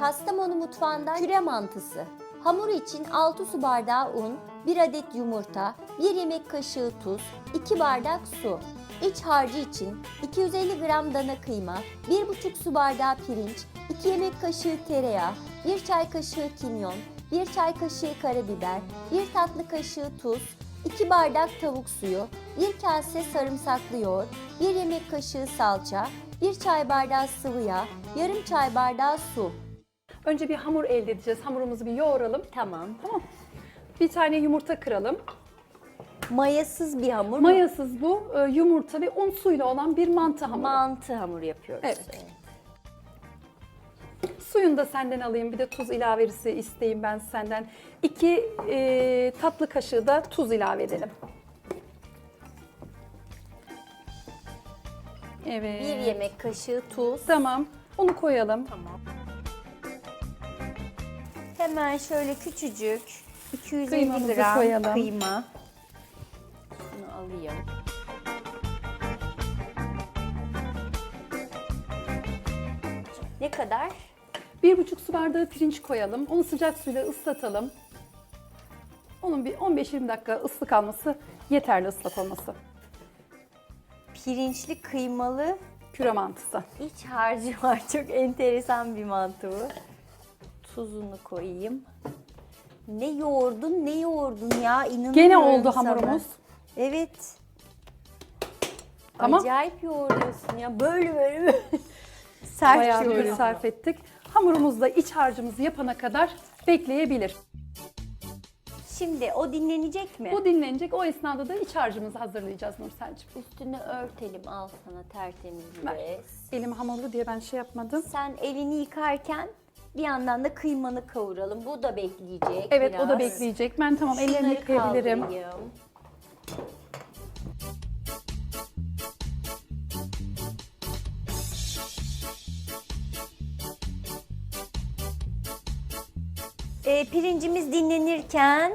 Kastamonu mutfağından küre mantısı. Hamur için 6 su bardağı un, 1 adet yumurta, 1 yemek kaşığı tuz, 2 bardak su. İç harcı için 250 gram dana kıyma, 1,5 su bardağı pirinç, 2 yemek kaşığı tereyağı, 1 çay kaşığı kimyon, 1 çay kaşığı karabiber, 1 tatlı kaşığı tuz, 2 bardak tavuk suyu, 1 kase sarımsaklı yoğurt, 1 yemek kaşığı salça, 1 çay bardağı sıvı yağ, yarım çay bardağı su. Önce bir hamur elde edeceğiz. Hamurumuzu bir yoğuralım. Tamam. Tamam. Bir tane yumurta kıralım. Mayasız bir hamur. Mayasız bu e, yumurta ve un suyla olan bir mantı hamuru. Mantı hamur yapıyoruz. Evet. Suyunu da senden alayım. Bir de tuz ilavesi isteyeyim ben senden. İki e, tatlı kaşığı da tuz ilave edelim. Evet. Bir yemek kaşığı tuz. Tamam. Onu koyalım. Tamam. Hemen şöyle küçücük 250 Kıymamızı gram koyalım. kıyma. Şunu alayım. Ne kadar? Bir buçuk su bardağı pirinç koyalım. Onu sıcak suyla ıslatalım. Onun bir 15-20 dakika ıslık alması yeterli ıslak olması. Pirinçli kıymalı Püre mantısı. iç harcı var. Çok enteresan bir mantı bu. Tuzunu koyayım. Ne yoğurdun ne yoğurdun ya inanamıyorum Gene oldu sana. hamurumuz. Evet. Tamam. Acayip yoğuruyorsun ya. Böyle böyle böyle. Sert Bayağı bir yoğuruyorsun. sarf ettik. Hamurumuz da iç harcımızı yapana kadar bekleyebilir. Şimdi o dinlenecek mi? Bu dinlenecek. O esnada da iç harcımızı hazırlayacağız Nursel'cim. Üstünü örtelim al sana tertemiz bir Ver. bez. Elim hamurlu diye ben şey yapmadım. Sen elini yıkarken bir yandan da kıymanı kavuralım. Bu da bekleyecek Evet biraz. o da bekleyecek. Ben tamam ellerimi Şunları yıkayabilirim. Ee, pirincimiz dinlenirken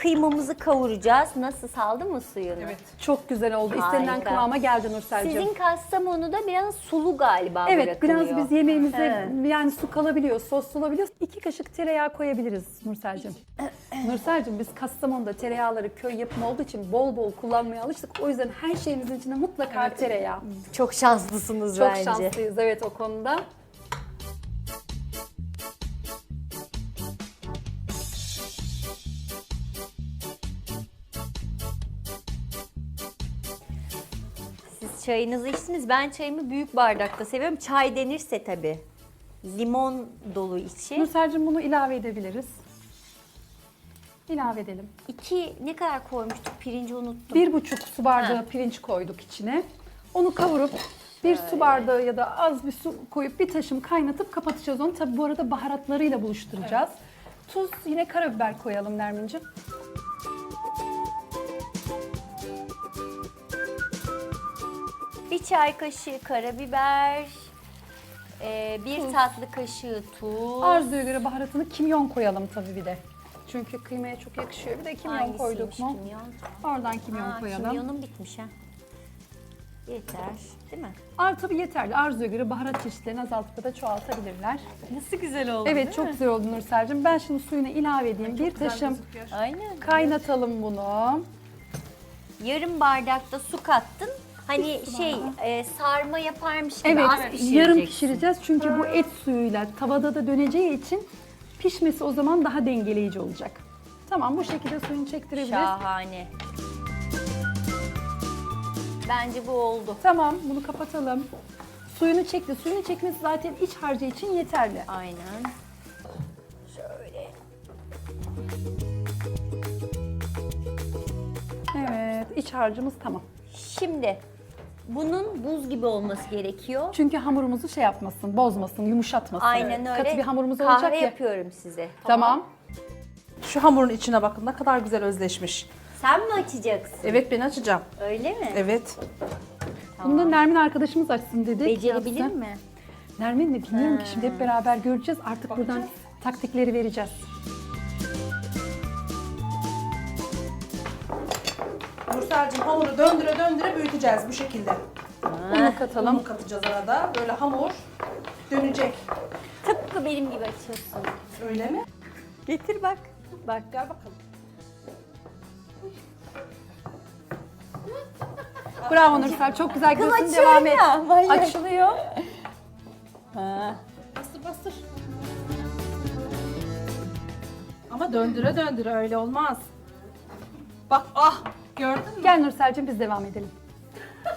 kıymamızı kavuracağız. Nasıl saldı mı suyunu? Evet. Çok güzel oldu. İstenilen Harika. kıvama geldi Nursel'cim. Sizin Kastamonu'da biraz sulu galiba Evet biraz biz yemeğimize yani su kalabiliyor, sos olabiliyor. İki kaşık tereyağı koyabiliriz Nursel'cim. Nursel'cim biz Kastamonu'da tereyağları köy yapımı olduğu için bol bol kullanmaya alıştık. O yüzden her şeyimizin içinde mutlaka tereyağı. Çok şanslısınız Çok bence. şanslıyız evet o konuda. Çayınızı içtiniz. Ben çayımı büyük bardakta seviyorum. Çay denirse tabii. Limon dolu içi. Nursel'cim bunu ilave edebiliriz. İlave edelim. İki ne kadar koymuştuk? Pirinci unuttum. Bir buçuk su bardağı Ha. pirinç koyduk içine. Onu kavurup bir su bardağı ya da az bir su koyup bir taşım kaynatıp kapatacağız onu. Tabi bu arada baharatlarıyla buluşturacağız. Tuz yine karabiber koyalım Nermin'ciğim. Bir çay kaşığı karabiber. e, bir Tuz. tatlı kaşığı tuz. Arzuya göre baharatını kimyon koyalım tabii bir de. Çünkü kıymaya çok yakışıyor. Bir de kimyon Hangisiymiş koyduk mu? kimyon? Oradan kimyon Aa, koyalım. Kimyonum bitmiş ha. Yeter değil mi? Ar tabii yeterli. Arzuya göre baharat çeşitlerini azaltıp da çoğaltabilirler. Nasıl güzel oldu Evet çok güzel oldu Nursel'cim. Ben şimdi suyunu ilave edeyim. Bir taşım Aynen. kaynatalım bunu. Yarım bardakta su kattın. Hani şey e, sarma yaparmış gibi Evet, az pişireceksin. yarım pişireceğiz çünkü bu et suyuyla tavada da döneceği için pişmesi o zaman daha dengeleyici olacak. Tamam bu şekilde suyunu çektirebiliriz. Şahane. Bence bu oldu. Tamam bunu kapatalım. Suyunu çekti. Suyunu çekmesi zaten iç harcı için yeterli. Aynen. Şöyle. Evet iç harcımız tamam. Şimdi bunun buz gibi olması gerekiyor. Çünkü hamurumuzu şey yapmasın, bozmasın, yumuşatmasın. Aynen öyle. Katı bir hamurumuz Kahve olacak ya. yapıyorum size. Tamam. Şu hamurun içine bakın ne kadar güzel özleşmiş. Sen mi açacaksın? Evet ben açacağım. Öyle mi? Evet. Bunu da Nermin arkadaşımız açsın dedik. Becerebilir Yapsın. mi? Nermin mi bilmiyorum ki şimdi hep beraber göreceğiz. Artık buradan taktikleri vereceğiz. Nursel'cim hamuru döndüre döndüre büyüteceğiz bu şekilde. Bunu katalım.Unu katacağız arada. Böyle hamur dönecek. Tıpkı Tıpkı benim gibi açıyorsun. Öyle mi? Getir bak. Bak. Gel bakalım. Bravo Nursel çok güzel Kız gidiyorsun açıyor devam et. ya, manyak. Açılıyor. Ha. Bastır bastır. Ama döndüre döndüre öyle olmaz. Bak ah gördün mü? Gel Nursel'cim biz devam edelim.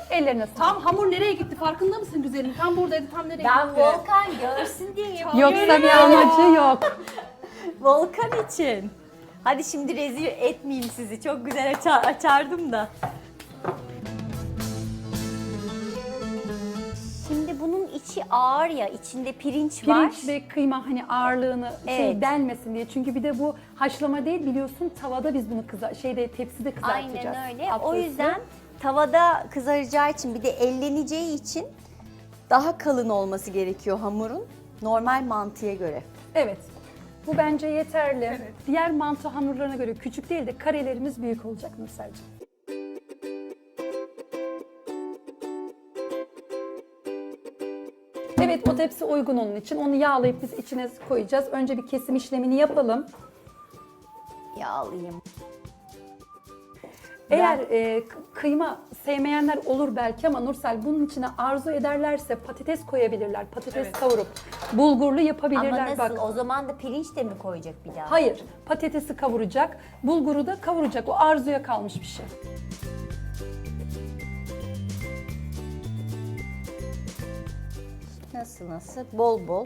Ellerine sağlık. Tam hamur nereye gitti farkında mısın güzelim? Tam buradaydı tam nereye Ben gitti? Volkan görsün diye yapıyorum. Yoksa bir amacı yok. Volkan için. Hadi şimdi rezil etmeyeyim sizi. Çok güzel açar, açardım da. İçi ağır ya, içinde pirinç, var. Pirinç ve kıyma hani ağırlığını şey Evet. delmesin diye. Çünkü bir de bu haşlama değil biliyorsun tavada biz bunu kıza şeyde tepside kızartacağız. Aynen öyle. Alt O üstü. yüzden tavada kızaracağı için bir de elleneceği için daha kalın olması gerekiyor hamurun. Normal mantıya göre. Evet. Bu bence yeterli. Diğer mantı hamurlarına göre küçük değil de karelerimiz büyük olacak Nursel'cim. Evet o tepsi uygun onun için. Onu yağlayıp biz içine koyacağız. Önce bir kesim işlemini yapalım. Yağlayayım. Eğer e, kıyma sevmeyenler olur belki ama Nursel bunun içine arzu ederlerse patates koyabilirler. Patates kavurup bulgurlu Ama yapabilirler. nasıl? Bak. O zaman da pirinç de mi koyacak bir daha? Hayır, patatesi kavuracak, bulguru da kavuracak. O arzuya kalmış bir şey. Nasıl nasıl? Bol bol.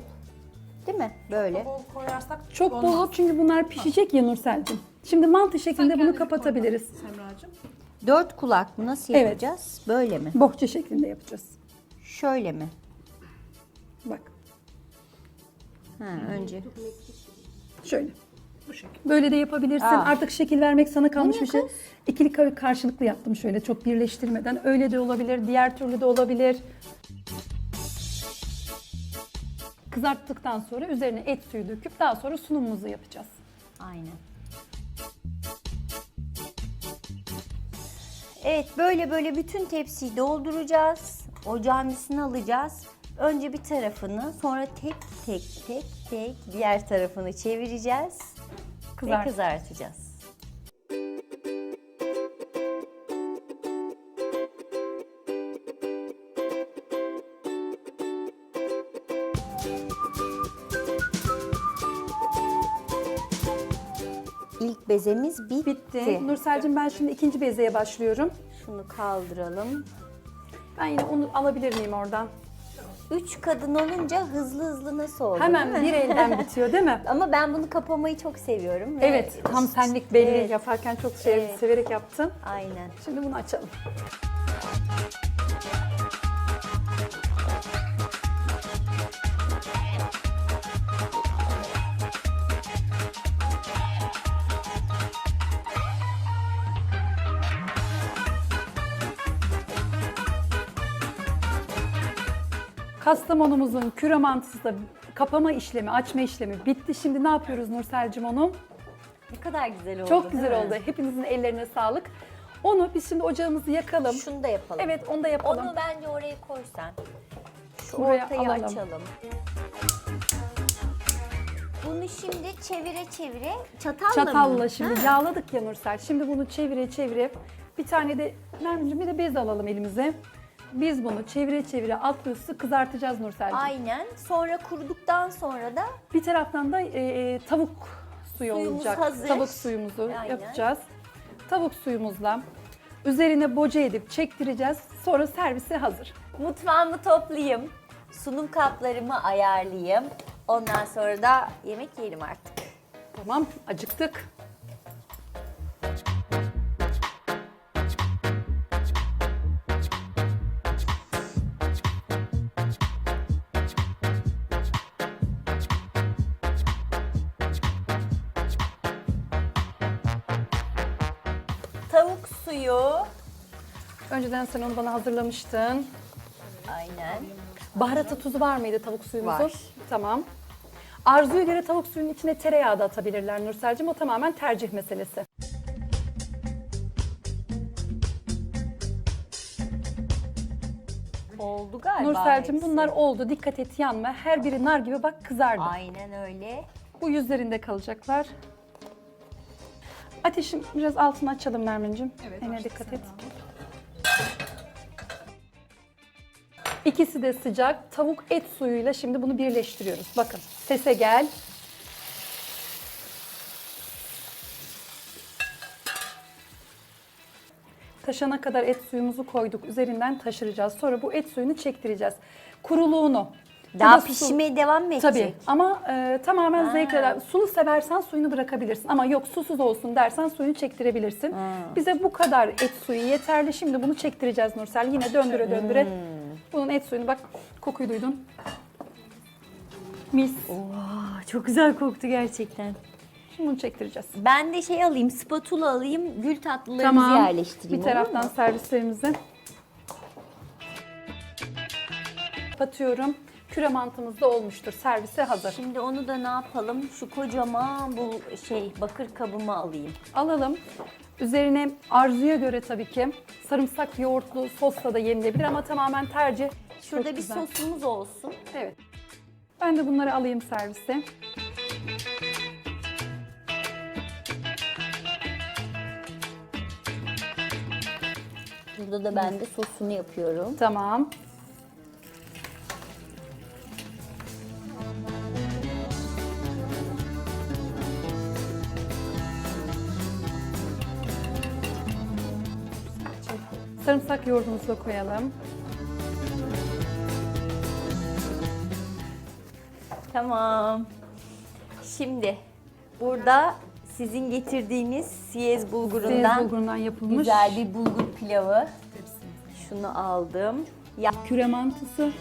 Değil mi? Böyle. Bol koyarsak Çok olmaz. bol çünkü bunlar pişecek ya Nursel'cim. Şimdi mantı şeklinde bunu kapatabiliriz. koy Semracığım. Dört kulak mı? Nasıl Evet. yapacağız? Böyle mi? Bohça şeklinde yapacağız. Şöyle mi? Bak Ha, önce. şöyle. Bu şekilde. Böyle de yapabilirsin. Aa. Artık şekil vermek sana kalmış bir şey. İkili kar- karşılıklı yaptım şöyle çok birleştirmeden. Öyle de olabilir, diğer türlü de olabilir. Kızarttıktan sonra üzerine et suyu döküp daha sonra sunumumuzu yapacağız. Aynen. Evet böyle böyle bütün tepsiyi dolduracağız. Ocağın üstüne alacağız. Önce bir tarafını sonra tek tek tek tek diğer tarafını çevireceğiz. Kızart. Ve kızartacağız. Bezemiz bitti. Bitti. Nursel'cim ben şimdi ikinci bezeye başlıyorum. Şunu kaldıralım. Ben yine onu alabilir miyim oradan? Üç kadın olunca hızlı hızlı nasıl oldu Hemen bir elden bitiyor değil mi? Ama ben bunu kapamayı çok seviyorum. ve- Evet, tam senlik belli. Evet. Yaparken çok sev- Evet. severek yaptım. Aynen. Şimdi bunu açalım. Kastamonumuzun küre mantısı da kapama işlemi, açma işlemi bitti. Şimdi ne yapıyoruz Nursel'cim onu? Ne kadar güzel oldu. Çok güzel oldu. Hepinizin ellerine sağlık. Onu biz şimdi ocağımızı yakalım. Şunu da yapalım. Evet onu da yapalım. Onu bence oraya koy sen. Şu Buraya ortayı alalım. açalım. Bunu şimdi çevire çevire çatalla, Çatalla mı? şimdi yağladık ya Nursel. Şimdi bunu çevire çevire bir tane de Nermin'cim bir de bez alalım elimize. Biz bunu çevire çevire alt üstü kızartacağız Nursel'cim. Aynen. Sonra kuruduktan sonra da Bir taraftan da e, e, tavuk suyu Suyumuz olacak. hazır. Tavuk suyumuzu Aynen. yapacağız. Tavuk suyumuzla üzerine boca edip çektireceğiz. Sonra servise hazır. mutfağımı toplayayım. Sunum kaplarımı ayarlayayım. Ondan sonra da yemek yiyelim artık. Tamam acıktık. Suyu. Önceden sen onu bana hazırlamıştın. Aynen. Baharatı tuzu var mıydı tavuk suyumuzun? Var. Tamam. Arzuya göre tavuk suyunun içine tereyağı da atabilirler Nursel'cim. O tamamen tercih meselesi. Oldu galiba. Nursel'cim hepsi. bunlar oldu. Dikkat et yanma. Her biri nar gibi bak kızardı. Aynen öyle. Bu yüzlerinde kalacaklar. Ateşim biraz altını açalım Nermin'cim. Evet, Eline dikkat et. İkisi de sıcak. Tavuk et suyuyla şimdi bunu birleştiriyoruz. Bakın sese gel. Taşana kadar et suyumuzu koyduk. Üzerinden taşıracağız. Sonra bu et suyunu çektireceğiz. Kuruluğunu. Daha pişmeye devam mı edecek? Tabii ama e, tamamen zevkle. Sulu seversen suyunu bırakabilirsin. Ama yok susuz olsun dersen suyunu çektirebilirsin. Bize bu kadar et suyu yeterli. Şimdi bunu çektireceğiz Nursel. Yine döndüre döndüre. Bunun et suyunu bak kokuyu duydun. Mis. Aa, çok güzel koktu gerçekten. Şimdi bunu çektireceğiz. Ben de şey alayım, spatula alayım, gül tatlılarımızı yerleştireyim. Bir taraftan servislerimizi kapatıyorum. Küre mantımız da olmuştur. Servise hazır. Şimdi onu da ne yapalım? Şu kocaman bu şey bakır kabımı alayım. alalım. Üzerine arzuya göre tabii ki sarımsak yoğurtlu sosla da yenilebilir ama tamamen tercih. Şurada Çok bir güzel. sosumuz olsun. Evet. Ben de bunları alayım servise. Burada da ben de sosunu yapıyorum. Tamam. Sarımsak yoğurdumuzu da koyalım. Tamam. Şimdi burada sizin getirdiğiniz siyez bulgurundan Beyaz bulgurundan yapılmış güzel bir bulgur pilavı. Şunu aldım. Ya küre mantısı.